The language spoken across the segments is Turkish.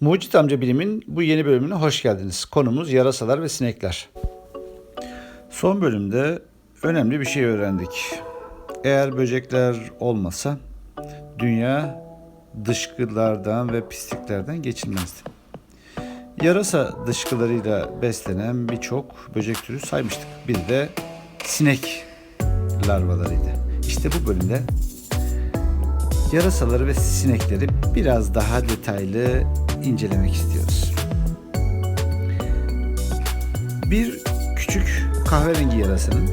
Mucit Amca Bilim'in bu yeni bölümüne hoş geldiniz. Konumuz yarasalar ve sinekler. Son bölümde önemli bir şey öğrendik. Eğer böcekler olmasa dünya dışkılardan ve pisliklerden geçilmezdi. Yarasa dışkılarıyla beslenen birçok böcek türü saymıştık. Bir de sinek larvalarıydı. İşte bu bölümde yarasaları ve sinekleri biraz daha detaylı incelemek istiyoruz. Bir küçük kahverengi yarasanın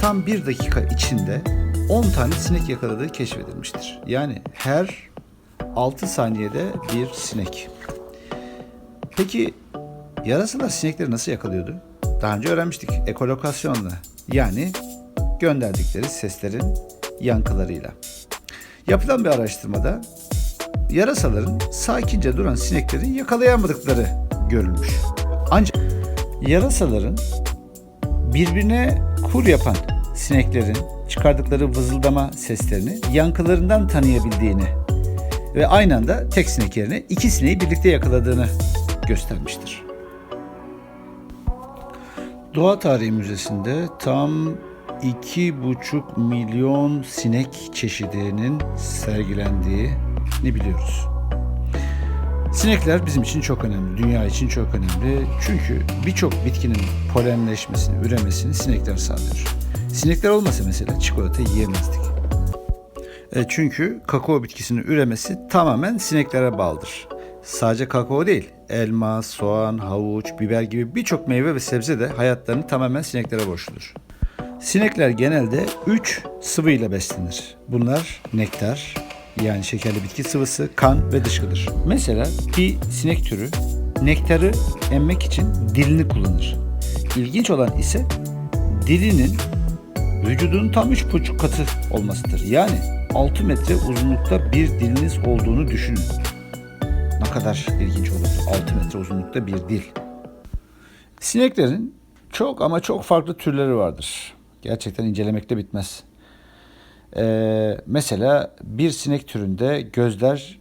tam bir dakika içinde 10 tane sinek yakaladığı keşfedilmiştir. Yani her 6 saniyede bir sinek. Peki yarasalar sinekleri nasıl yakalıyordu? Daha önce öğrenmiştik ekolokasyonla. Yani gönderdikleri seslerin yankılarıyla. Yapılan bir araştırmada yarasaların sakince duran sinekleri yakalayamadıkları görülmüş. Ancak yarasaların birbirine kur yapan sineklerin çıkardıkları vızıldama seslerini yankılarından tanıyabildiğini ve aynı anda tek sinek yerine iki sineği birlikte yakaladığını göstermiştir. Doğa Tarihi Müzesi'nde tam 2,5 milyon sinek çeşidinin sergilendiğini biliyoruz. Sinekler bizim için çok önemli, dünya için çok önemli. Çünkü birçok bitkinin polenleşmesini, üremesini sinekler sağlıyor. Sinekler olmasa mesela çikolata yiyemezdik. E çünkü kakao bitkisinin üremesi tamamen sineklere bağlıdır. Sadece kakao değil, elma, soğan, havuç, biber gibi birçok meyve ve sebze de hayatlarını tamamen sineklere borçludur. Sinekler genelde 3 sıvı ile beslenir. Bunlar nektar, yani şekerli bitki sıvısı, kan ve dışkıdır. Mesela bir sinek türü nektarı emmek için dilini kullanır. İlginç olan ise dilinin vücudunun tam 3,5 katı olmasıdır. Yani 6 metre uzunlukta bir diliniz olduğunu düşünün. Ne kadar ilginç olurdu 6 metre uzunlukta bir dil. Sineklerin çok ama çok farklı türleri vardır. Gerçekten incelemekte bitmez. Ee, mesela bir sinek türünde gözler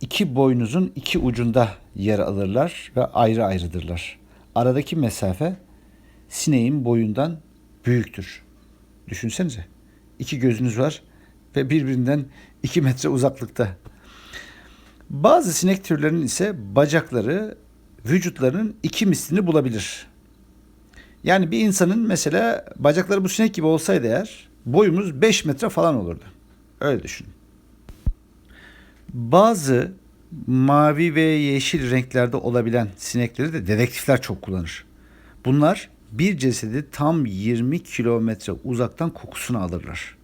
iki boynuzun iki ucunda yer alırlar ve ayrı ayrıdırlar. Aradaki mesafe sineğin boyundan büyüktür. Düşünsenize. İki gözünüz var ve birbirinden iki metre uzaklıkta. Bazı sinek türlerinin ise bacakları vücutlarının iki mislini bulabilir. Yani bir insanın mesela bacakları bu sinek gibi olsaydı eğer boyumuz 5 metre falan olurdu. Öyle düşünün. Bazı mavi ve yeşil renklerde olabilen sinekleri de dedektifler çok kullanır. Bunlar bir cesedi tam 20 kilometre uzaktan kokusunu alırlar.